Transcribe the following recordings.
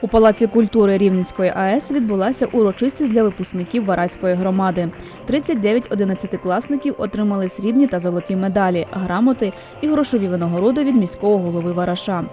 У Палаці культури Рівненської АЕС відбулася урочистість для випускників Вараської громади. 39 одинадцятикласників отримали срібні та золоті медалі, грамоти і грошові винагороди від міського голови Вараша.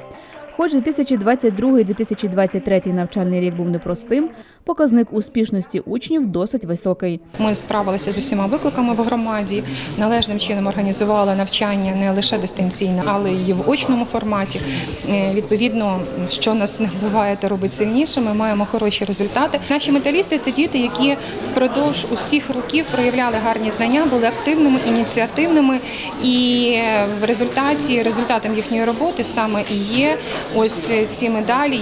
Хоч 2022-2023 навчальний рік був непростим, показник успішності учнів досить високий. Ми справилися з усіма викликами в громаді, належним чином організували навчання не лише дистанційно, але й в очному форматі. Е, Відповідно, що нас не вбиває та робить сильніше, ми маємо хороші результати. Наші металісти це діти, які впродовж усіх років проявляли гарні знання, були активними, ініціативними, і в результаті результатом їхньої роботи саме і є ось ці медалі.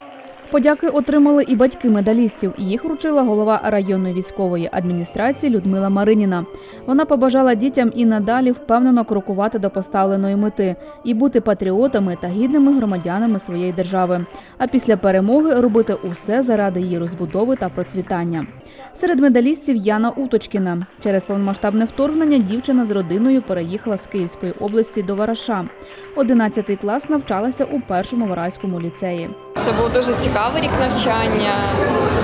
Подяки отримали і батьки медалістів. Їх вручила голова районної військової адміністрації Людмила Мариніна. Вона побажала дітям і надалі впевнено крокувати до поставленої мети і бути патріотами та гідними громадянами своєї держави. А після перемоги робити усе заради її розбудови та процвітання. Серед медалістів Яна Уточкіна. Через повномасштабне вторгнення дівчина з родиною переїхала з Київської області до Вараша. 11 клас навчалася у першому вараському ліцеї. Це був дуже цікавий рік навчання.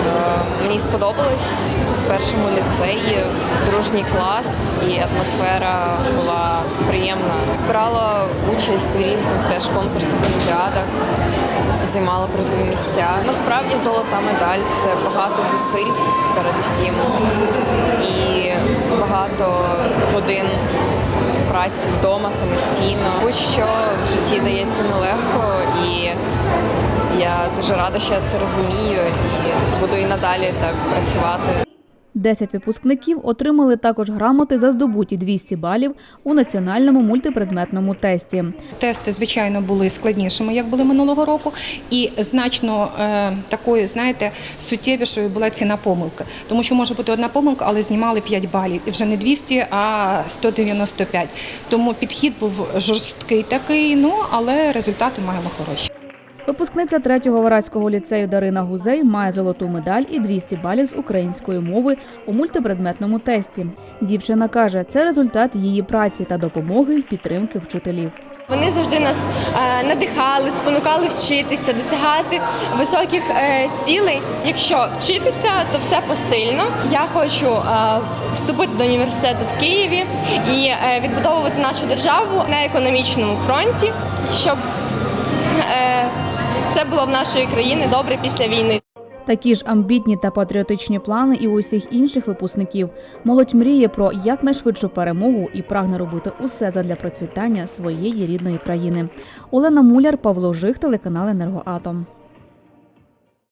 Е, Мені сподобалось в першому ліцеї дружній клас і атмосфера була приємна. Брала участь в різних теж конкурсах, олімпіадах, займала призові місця. Насправді золота медаль це багато зусиль передусім і багато годин праці вдома самостійно. Будь-що в житті дається нелегко і я дуже рада, що я це розумію і буду і надалі так працювати. 10 випускників отримали також грамоти за здобуті 200 балів у національному мультипредметному тесті. Тести, звичайно, були складнішими, як були минулого року, і значно е, такою, знаєте, суттєвішою була ціна помилки. Тому що може бути одна помилка, але знімали 5 балів. І вже не 200, а 195. Тому підхід був жорсткий такий, ну але результати маємо хороші. Випускниця третього вараського ліцею Дарина Гузей має золоту медаль і 200 балів з української мови у мультипредметному тесті. Дівчина каже, це результат її праці та допомоги підтримки вчителів. Вони завжди нас е, надихали, спонукали вчитися, досягати високих е, цілей. Якщо вчитися, то все посильно. Я хочу е, вступити до університету в Києві і відбудовувати нашу державу на економічному фронті, щоб все було в нашої країни добре після війни. Такі ж амбітні та патріотичні плани і усіх інших випускників. Молодь мріє про якнайшвидшу перемогу і прагне робити усе задля процвітання своєї рідної країни. Олена Муляр, Павло Жих, телеканал Енергоатом.